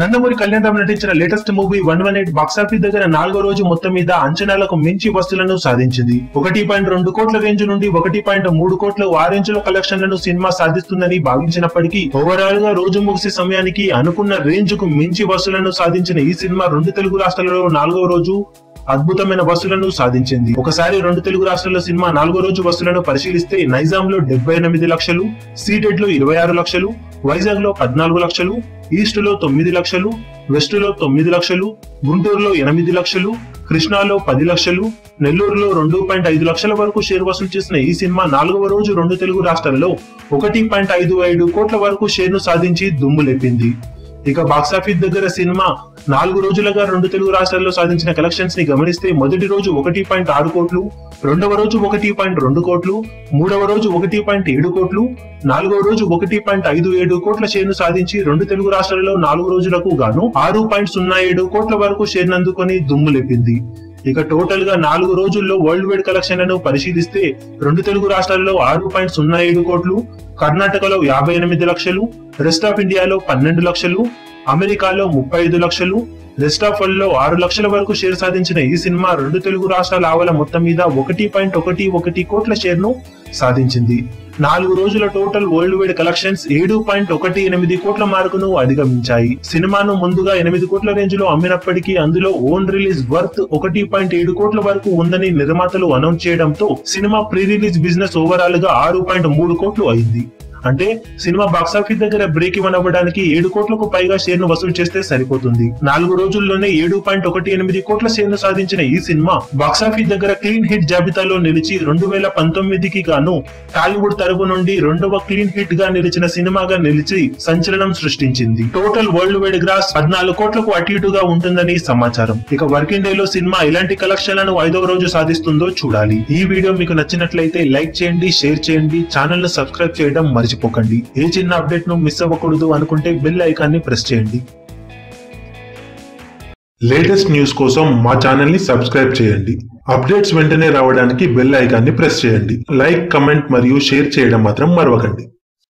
నందమూరి కళ్యాణ్ రామ్ నటించిన latest movie one one eight box office దగ్గర నాలుగో రోజు మొత్తం మీద అంచనాలకు మించి వసూలను సాధించింది. ఒకటి పాయింట్ రెండు కోట్ల రేంజ్ నుండి ఒకటి పాయింట్ మూడు కోట్ల ఆ రేంజ్ కలెక్షన్లను సినిమా సాధిస్తుందని భావించినప్పటికీ ఓవరాల్గా రోజు ముగిసే సమయానికి అనుకున్న రేంజ్కు మించి వసూలను సాధించిన ఈ సినిమా రెండు తెలుగు రాష్ట్రాలలో నాలుగో రోజు అద్భుతమైన వసూలను సాధించింది. ఒకసారి రెండు తెలుగు రాష్ట్రాల సినిమా నాలుగో రోజు వసూలను పరిశీలిస్తే నైజాం లో డెబ్బై ఎనిమిది లక్షలు సీటెడ్లో ఇరవై ఆరు లక్షలు వైజాగ్లో పద్నాలుగు లక్షలు ఈస్ట్లో తొమ్మిది లక్షలు వెస్ట్లో తొమ్మిది లక్షలు గుంటూరులో ఎనిమిది లక్షలు కృష్ణాలో పది లక్షలు నెల్లూరులో రెండు పాయింట్ ఐదు లక్షల వరకు షేర్ వసూలు చేసిన ఈ సినిమా నాలుగవ రోజు రెండు తెలుగు రాష్ట్రాల్లో ఒకటి పాయింట్ ఐదు ఐదు కోట్ల వరకు షేర్ను సాధించి దుమ్ము లేపింది. ఇక బాక్సాఫీస్ దగ్గర సినిమా. నాలుగు రోజులుగా రెండు తెలుగు రాష్ట్రాల్లో సాధించిన కలెక్షన్స్ని గమనిస్తే మొదటి రోజు ఒకటి పాయింట్ ఆరు కోట్లు రెండవ రోజు ఒకటి పాయింట్ రెండు కోట్లు మూడవ రోజు ఒకటి పాయింట్ ఏడు కోట్లు నాలుగవ రోజు ఒకటి పాయింట్ ఐదు ఏడు కోట్ల షేర్ను సాధించి రెండు తెలుగు రాష్ట్రాలలో నాలుగు రోజులకు గాను ఆరు పాయింట్ సున్నా ఏడు కోట్ల వరకు షేర్ను అందుకొని దుమ్ము లెప్పింది ఇక టోటల్గా నాలుగు రోజుల్లో వరల్డ్ వైడ్ కలెక్షన్లను పరిశీలిస్తే రెండు తెలుగు రాష్ట్రాల్లో ఆరు పాయింట్ సున్నా ఏడు కోట్లు కర్ణాటకలో యాభై ఎనిమిది లక్షలు రెస్ట్ ఆఫ్ ఇండియాలో పన్నెండు లక్షలు అమెరికాలో ముప్పై ఐదు లక్షలు రెస్ట్ ఆఫ్ వరల్డ్లో ఆరు లక్షల వరకు షేర్ సాధించిన ఈ సినిమా రెండు తెలుగు రాష్ట్రాల ఆవల మొత్తం మీద ఒకటి పాయింట్ ఒకటి ఒకటి కోట్ల షేర్ను సాధించింది. నాలుగు రోజుల టోటల్ వరల్డ్ వైడ్ కలెక్షన్స్ ఏడు పాయింట్ ఒకటి ఎనిమిది కోట్ల మార్కును అధిగమించాయి. సినిమాను ముందుగా ఎనిమిది కోట్ల రేంజ్లో అమ్మినప్పటికీ అందులో ఓన్ రిలీజ్ వర్త్ ఒకటి పాయింట్ ఏడు కోట్ల వరకు ఉందని నిర్మాతలు అనౌన్స్ చేయడంతో సినిమా ప్రీ రిలీజ్ బిజినెస్ ఓవరాల్గా ఆరు పాయింట్ మూడు కోట్లు అయింది. అంటే సినిమా బాక్సాఫీస్ దగ్గర బ్రేక్ ఇవ్వన్ అవ్వడానికి ఏడు కోట్లకు పైగా షేర్ను వసూలు చేస్తే సరిపోతుంది. నాలుగు రోజుల్లోనే ఏడు పాయింట్ ఒకటి ఎనిమిది కోట్ల షేర్ను సాధించిన ఈ సినిమా బాక్సాఫీస్ దగ్గర క్లీన్ హిట్ జాబితాలో నిలిచి రెండు వేల పంతొమ్మిదికి గాను టాలీవుడ్ తరపు నుండి రెండవ క్లీన్ హిట్గా నిలిచిన సినిమాగా నిలిచి సంచలనం సృష్టించింది. టోటల్ వరల్డ్ వైడ్ గ్రాస్ పద్నాలుగు కోట్లకు అటు ఇటుగా ఉంటుందని సమాచారం. ఇక వర్కింగ్ డే లో సినిమా ఎలాంటి కలెక్షన్లను ఐదవ రోజు సాధిస్తుందో చూడాలి. ఈ వీడియో మీకు నచ్చినట్లయితే లైక్ చేయండి షేర్ చేయండి ఛానల్ను సబ్స్క్రైబ్ చేయడం మర్చిపోకండి. ఏ చిన్న అప్డేట్ను మిస్ అవ్వకూడదు అనుకుంటే బెల్ ఐకాన్ని ప్రెస్ చేయండి. లేటెస్ట్ న్యూస్ కోసం మా ఛానల్ని సబ్స్క్రైబ్ చేయండి. అప్డేట్స్ వెంటనే రావడానికి బెల్ ఐకాన్ని ప్రెస్ చేయండి. లైక్ కమెంట్ మరియు షేర్ చేయడం మాత్రం మరవకండి.